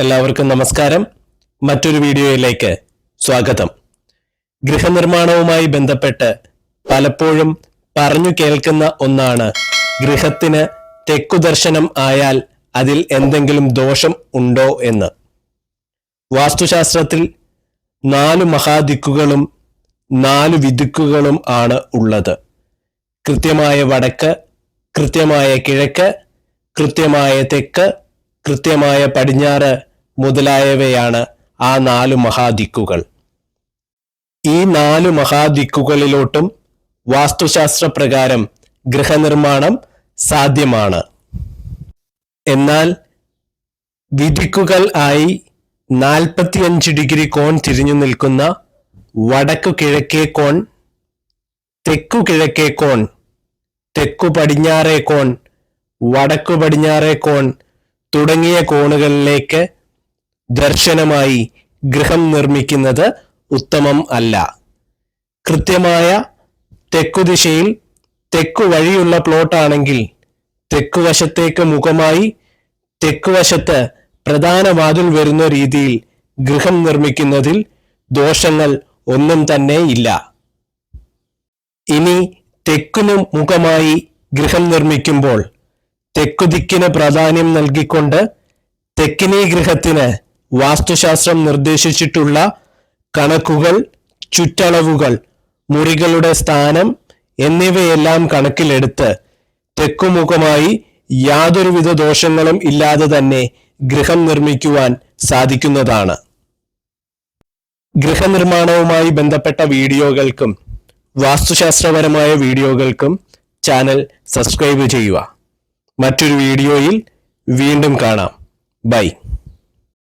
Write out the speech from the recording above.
എല്ലാവർക്കും നമസ്കാരം. മറ്റൊരു വീഡിയോയിലേക്ക് സ്വാഗതം. ഗൃഹനിർമ്മാണവുമായി ബന്ധപ്പെട്ട് പലപ്പോഴും പറഞ്ഞു കേൾക്കുന്ന ഒന്നാണ് ഗൃഹത്തിന് തെക്കുദർശനം ആയാൽ അതിൽ എന്തെങ്കിലും ദോഷം ഉണ്ടോ എന്ന്. വാസ്തുശാസ്ത്രത്തിൽ നാലു മഹാദിക്കുകളും നാലു വിദിക്കുകളും ആണ് ഉള്ളത്. കൃത്യമായ വടക്ക് കൃത്യമായ കിഴക്ക് കൃത്യമായ തെക്ക് കൃത്യമായ പടിഞ്ഞാറ് മുതലായവയാണ് ആ നാലു മഹാദിക്കുകൾ. ഈ നാലു മഹാദിക്കുകളിലോട്ടും വാസ്തുശാസ്ത്ര പ്രകാരം ഗൃഹനിർമ്മാണം സാധ്യമാണ്. എന്നാൽ വിധിക്കുകൾ ആയി നാൽപ്പത്തിയഞ്ച് ഡിഗ്രി കോൺ തിരിഞ്ഞു നിൽക്കുന്ന വടക്കു കിഴക്കേ കോൺ തെക്കു കിഴക്കേ കോൺ തെക്കു പടിഞ്ഞാറേ കോൺ വടക്കു പടിഞ്ഞാറേ കോൺ തുടങ്ങിയ കോണുകളിലേക്ക് ദർശനമായി ഗൃഹം നിർമ്മിക്കുന്നത് ഉത്തമം അല്ല. കൃത്യമായ തെക്കുദിശയിൽ തെക്കു വഴിയുള്ള പ്ലോട്ടാണെങ്കിൽ തെക്കുവശത്തേക്ക് മുഖമായി തെക്കുവശത്ത് പ്രധാന വാതിൽ വരുന്ന രീതിയിൽ ഗൃഹം നിർമ്മിക്കുന്നതിൽ ദോഷങ്ങൾ ഒന്നും തന്നെ ഇല്ല. ഇനി തെക്കിനു മുഖമായി ഗൃഹം നിർമ്മിക്കുമ്പോൾ തെക്കുദിക്കിന് പ്രാധാന്യം നൽകിക്കൊണ്ട് തെക്കിനീ ഗൃഹത്തിന് വാസ്തുശാസ്ത്രം നിർദ്ദേശിച്ചിട്ടുള്ള കണക്കുകൾ ചുറ്റളവുകൾ മുറികളുടെ സ്ഥാനം എന്നിവയെല്ലാം കണക്കിലെടുത്ത് തെക്കുമുഖമായി യാതൊരുവിധ ദോഷങ്ങളും ഇല്ലാതെ തന്നെ ഗൃഹം നിർമ്മിക്കുവാൻ സാധിക്കുന്നതാണ്. ഗൃഹനിർമ്മാണവുമായി ബന്ധപ്പെട്ട വീഡിയോകൾക്കും വാസ്തുശാസ്ത്രപരമായ വീഡിയോകൾക്കും ചാനൽ സബ്സ്ക്രൈബ് ചെയ്യുക. മറ്റൊരു വീഡിയോയിൽ വീണ്ടും കാണാം. ബൈ.